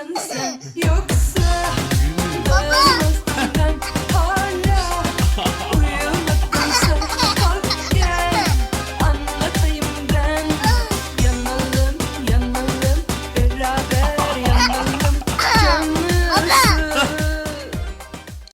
anladın sen. Yok